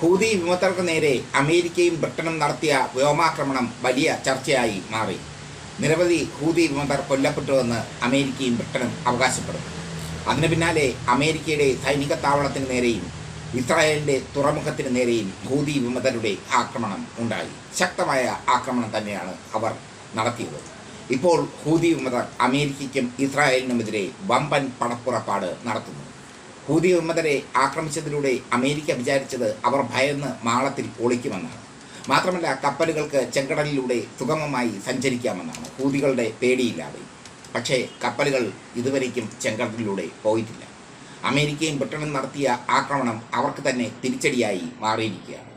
Houthi വിമതർക്ക് നേരെ അമേരിക്കയും ബ്രിട്ടനും നടത്തിയ വ്യോമാക്രമണം വലിയ ചർച്ചയായി മാറി. നിരവധി ഹൂതി വിമതർ കൊല്ലപ്പെട്ടുവെന്ന് അമേരിക്കയും ബ്രിട്ടനും അവകാശപ്പെടുന്നു അതിന് പിന്നാലെ അമേരിക്കയുടെ സൈനിക താവളത്തിന് നേരെയും ഇസ്രായേലിന്റെ തുറമുഖത്തിന് നേരെയും ഹൂതി വിമതരുടെ ആക്രമണം ഉണ്ടായി. ശക്തമായ ആക്രമണം തന്നെയാണ് അവർ നടത്തിയത്. ഇപ്പോൾ ഹൂതി വിമതർ അമേരിക്കയ്ക്കും ഇസ്രായേലിനുമെതിരെ വമ്പൻ പണപ്പുറപ്പാട് നടത്തുന്നു. ഹൂതി വിമതരെ ആക്രമിച്ചതിലൂടെ അമേരിക്ക വിചാരിച്ചത് അവർ ഭയന്ന് മാളത്തിൽ ഒളിക്കുമെന്നാണ്. മാത്രമല്ല കപ്പലുകൾക്ക് ചെങ്കടലിലൂടെ സുഗമമായി സഞ്ചരിക്കാമെന്നാണ്. ഹൂതികളുടെ പേടിയില്ലാതെ. പക്ഷേ കപ്പലുകൾ ഇതുവരേക്കും ചെങ്കടലിലൂടെ പോയിട്ടില്ല. അമേരിക്കയും ബ്രിട്ടനും നടത്തിയ ആക്രമണം അവർക്ക് തന്നെ തിരിച്ചടിയായി മാറിയിരിക്കുകയാണ്.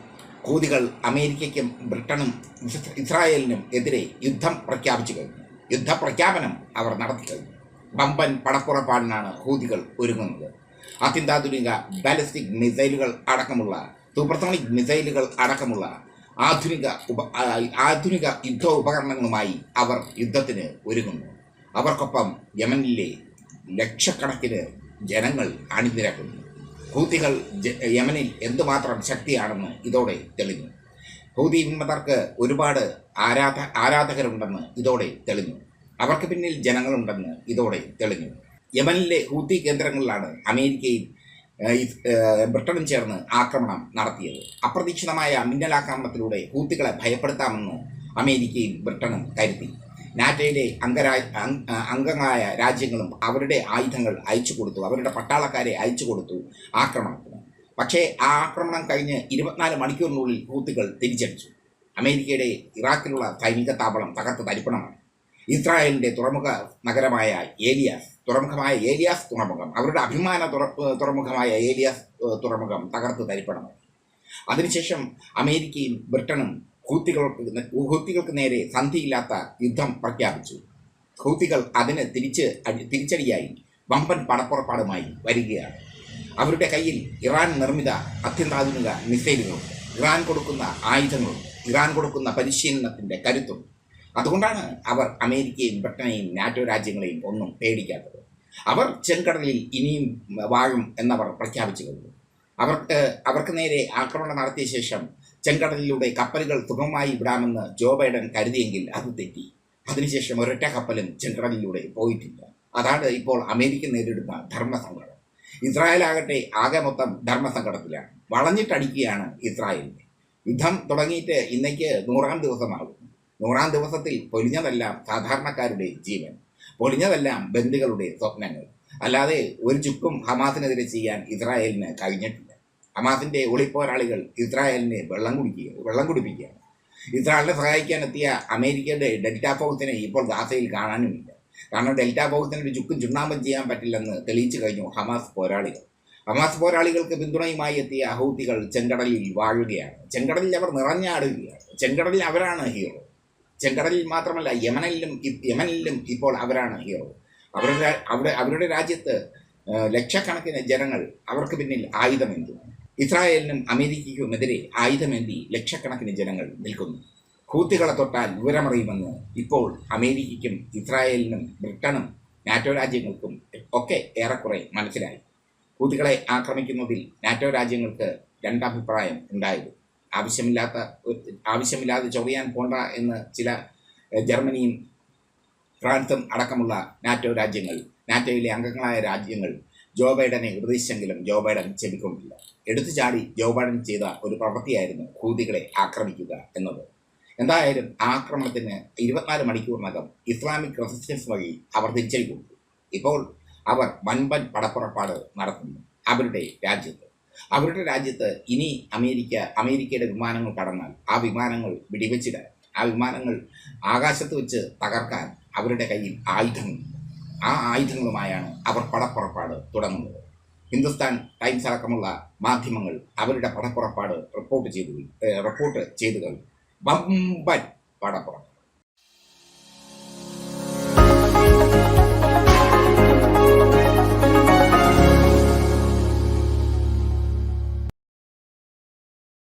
ഹൂതികൾ അമേരിക്കയ്ക്കും ബ്രിട്ടനും ഇസ് ഇസ്രായേലിനും എതിരെ യുദ്ധം പ്രഖ്യാപിച്ചു കഴിഞ്ഞു. യുദ്ധപ്രഖ്യാപനം അവർ നടത്തി കഴിഞ്ഞു. ബമ്പൻ പടപ്പുറപ്പാടിനാണ് ഹൂതികൾ ഒരുങ്ങുന്നത്. അത്യന്താധുനിക ബാലിസ്റ്റിക് മിസൈലുകൾ അടക്കമുള്ള സൂപ്പർസോണിക് മിസൈലുകൾ അടക്കമുള്ള ആധുനിക ഉപ ആധുനിക യുദ്ധ ഉപകരണങ്ങളുമായി അവർ യുദ്ധത്തിന് ഒരുങ്ങുന്നു. അവർക്കൊപ്പം യമനിലെ ലക്ഷക്കണക്കിന് ജനങ്ങൾ അണിനിരക്കുന്നു. ഹൂതികൾ യമനിൽ എന്തുമാത്രം ശക്തിയാണെന്ന് ഇതോടെ തെളിഞ്ഞു. ഹൂതി വിമതർക്ക് ഒരുപാട് ആരാധ ആരാധകരുണ്ടെന്ന് ഇതോടെ തെളിഞ്ഞു. അവർക്ക് പിന്നിൽ ജനങ്ങളുണ്ടെന്ന് ഇതോടെ തെളിഞ്ഞു. യമനിലെ ഹൂത്തി കേന്ദ്രങ്ങളിലാണ് അമേരിക്കയും ബ്രിട്ടനും ചേർന്ന് ആക്രമണം നടത്തിയത്. അപ്രതീക്ഷിതമായ മിന്നലാക്രമണത്തിലൂടെ ഹൂത്തികളെ ഭയപ്പെടുത്താമെന്ന് അമേരിക്കയും ബ്രിട്ടനും കരുതി. നാറ്റോയിലെ അംഗരാ അംഗ- അംഗങ്ങളായ രാജ്യങ്ങളും അവരുടെ ആയുധങ്ങൾ അയച്ചു കൊടുത്തു. അവരുടെ പട്ടാളക്കാരെ അയച്ചു കൊടുത്തു ആക്രമണത്തിന്. പക്ഷേ ആ ആക്രമണം കഴിഞ്ഞ് ഇരുപത്തിനാല് മണിക്കൂറിനുള്ളിൽ ഹൂത്തികൾ തിരിച്ചടിച്ചു. അമേരിക്കയുടെ ഇറാഖിലുള്ള സൈനിക താവളം തകർത്ത് തരിപ്പണമാണ് ഇസ്രായേലിന്റെ തുറമുഖ നഗരമായ ഏലിയാസ് തുറമുഖമായ ഏലിയാസ് തുറമുഖം. അവരുടെ അഭിമാന തുറ- തുറമുഖമായ ഏലിയാസ് തുറമുഖം തകർത്ത് തരിപ്പണമായി അതിനുശേഷം അമേരിക്കയും ബ്രിട്ടനും ഹൂത്തികൾക്ക് ഹൂത്തികൾക്ക് നേരെ സന്ധിയില്ലാത്ത യുദ്ധം പ്രഖ്യാപിച്ചു. ഹൂത്തികൾ അതിന് തിരിച്ച് തിരിച്ചടിയായി വമ്പൻ പണപ്പുറപ്പാടുമായി വരികയാണ്. അവരുടെ കയ്യിൽ ഇറാൻ നിർമ്മിത അത്യന്താധുനിക മിസൈലുകളുണ്ട് ഇറാൻ കൊടുക്കുന്ന ആയുധങ്ങളുണ്ട് ഇറാൻ കൊടുക്കുന്ന പരിശീലനത്തിന്റെ കരുത്തുണ്ട് അതുകൊണ്ടാണ് അവർ അമേരിക്കയും ബ്രിട്ടനെയും നാറ്റോ രാജ്യങ്ങളെയും ഒന്നും പേടിക്കാത്തത്. അവർ ചെങ്കടലിൽ ഇനിയും വാഴും എന്നവർ പ്രഖ്യാപിച്ചു കഴിഞ്ഞു. അവർക്ക് അവർക്ക് നേരെ ആക്രമണം നടത്തിയ ശേഷം ചെങ്കടലിലൂടെ കപ്പലുകൾ സുഗമമായി വിടാമെന്ന് ജോ ബൈഡൻ കരുതിയെങ്കിൽ അത് തെറ്റി. അതിനുശേഷം ഒരൊറ്റ കപ്പലും ചെങ്കടലിലൂടെ പോയിട്ടില്ല. അതാണ് ഇപ്പോൾ അമേരിക്ക നേരിടുന്ന ധർമ്മസങ്കടം. ഇസ്രായേൽ ആകട്ടെ ആകെ മൊത്തം ധർമ്മസങ്കടത്തിലാണ്. വളഞ്ഞിട്ടടിക്കുകയാണ് ഇസ്രായേലിനെ. യുദ്ധം തുടങ്ങിയിട്ട് ഇന്നേക്ക് നൂറാം ദിവസമാകും. നൂറാം ദിവസത്തിൽ പൊലിഞ്ഞതെല്ലാം സാധാരണക്കാരുടെ ജീവൻ. പൊലിഞ്ഞതെല്ലാം ബന്ധുക്കളുടെ സ്വപ്നങ്ങൾ. അല്ലാതെ ഒരു ചുക്കും ഹമാസിനെതിരെ ചെയ്യാൻ ഇസ്രായേലിന് കഴിഞ്ഞിട്ടില്ല. ഹമാസിന്റെ ഒളിപ്പോരാളികൾ ഇസ്രായേലിനെ വെള്ളം കുടിക്കുക വെള്ളം കുടിപ്പിക്കുകയാണ്. ഇസ്രായേലിനെ സഹായിക്കാനെത്തിയ അമേരിക്കയുടെ ഡെൽറ്റ ഫോക്സിനെ ഇപ്പോൾ ഗാസയിൽ കാണാനുമില്ല. കാരണം ഡെൽറ്റ ഫോക്സിന് ഒരു ചുക്കും ചുണ്ണാമ്പം ചെയ്യാൻ പറ്റില്ലെന്ന് തെളിയിച്ചു കഴിഞ്ഞു ഹമാസ് പോരാളികൾ. ഹമാസ് പോരാളികൾക്ക് പിന്തുണയുമായി എത്തിയ ഹൗത്തികൾ ചെങ്കടലിൽ വാഴുകയാണ്. ചെങ്കടലിൽ അവർ നിറഞ്ഞാടുകയാണ്. ചെങ്കടലിൽ അവരാണ് ഹീറോ. ചെങ്കടലിൽ മാത്രമല്ല യമനിലും യമനിലും ഇപ്പോൾ അവരാണ് ഹീറോ അവരുടെ അവിടെ അവരുടെ രാജ്യത്ത് ലക്ഷക്കണക്കിന് ജനങ്ങൾ അവർക്ക് പിന്നിൽ ആയുധമെന്തു. ഇസ്രായേലിനും അമേരിക്കയ്ക്കുമെതിരെ ആയുധമേന്തി ലക്ഷക്കണക്കിന് ജനങ്ങൾ നിൽക്കുന്നു. ഹൂത്തികളെ തൊട്ടാൽ വിവരമറിയുമെന്ന് ഇപ്പോൾ അമേരിക്കയ്ക്കും ഇസ്രായേലിനും ബ്രിട്ടനും നാറ്റോ രാജ്യങ്ങൾക്കും ഒക്കെ ഏറെക്കുറെ മനസ്സിലായി. ഹൂത്തികളെ ആക്രമിക്കുന്നതിൽ നാറ്റോ രാജ്യങ്ങൾക്ക് രണ്ടഭിപ്രായം ഉണ്ടായിരുന്നു. ആവശ്യമില്ലാത്ത ആവശ്യമില്ലാതെ ചൊറിയാൻ പോണ്ട എന്ന് ചില ജർമ്മനിയും ഫ്രാൻസും അടക്കമുള്ള നാറ്റോ രാജ്യങ്ങൾ നാറ്റോയിലെ അംഗങ്ങളായ രാജ്യങ്ങൾ ജോ ബൈഡനെ ഉപദേശിച്ചെങ്കിലും ജോ ബൈഡൻ ചെവിക്കൊണ്ടില്ല എടുത്തു ചാടി ജോ ബൈഡൻ ചെയ്ത ഒരു പ്രവൃത്തിയായിരുന്നു ഹൂതികളെ ആക്രമിക്കുക എന്നത്. എന്തായാലും ആക്രമണത്തിന് ഇരുപത്തിനാല് മണിക്കൂറിനകം ഇസ്ലാമിക് റെസിസ്റ്റൻസ് വഴി അവർ തിരിച്ചടി കൊടുത്തു ഇപ്പോൾ അവർ വൻപൻ പടപ്പുറപ്പാട് നടത്തുന്നു. അവരുടെ രാജ്യത്ത്. അവരുടെ രാജ്യത്ത് ഇനി അമേരിക്ക അമേരിക്കയുടെ വിമാനങ്ങൾ കടന്നാൽ ആ വിമാനങ്ങൾ വെടിവെച്ചിടാൻ ആ വിമാനങ്ങൾ ആകാശത്ത് വെച്ച് തകർക്കാൻ അവരുടെ കയ്യിൽ ആയുധങ്ങൾ ആ ആയുധങ്ങളുമായാണ് അവർ പടപ്പുറപ്പാട് തുടങ്ങുന്നത്. ഹിന്ദുസ്ഥാൻ ടൈംസ് അടക്കമുള്ള മാധ്യമങ്ങൾ അവരുടെ പടപ്പുറപ്പാട് റിപ്പോർട്ട് ചെയ്തു റിപ്പോർട്ട് ചെയ്തു കഴിഞ്ഞു വമ്പൻ പടപ്പുറപ്പാട്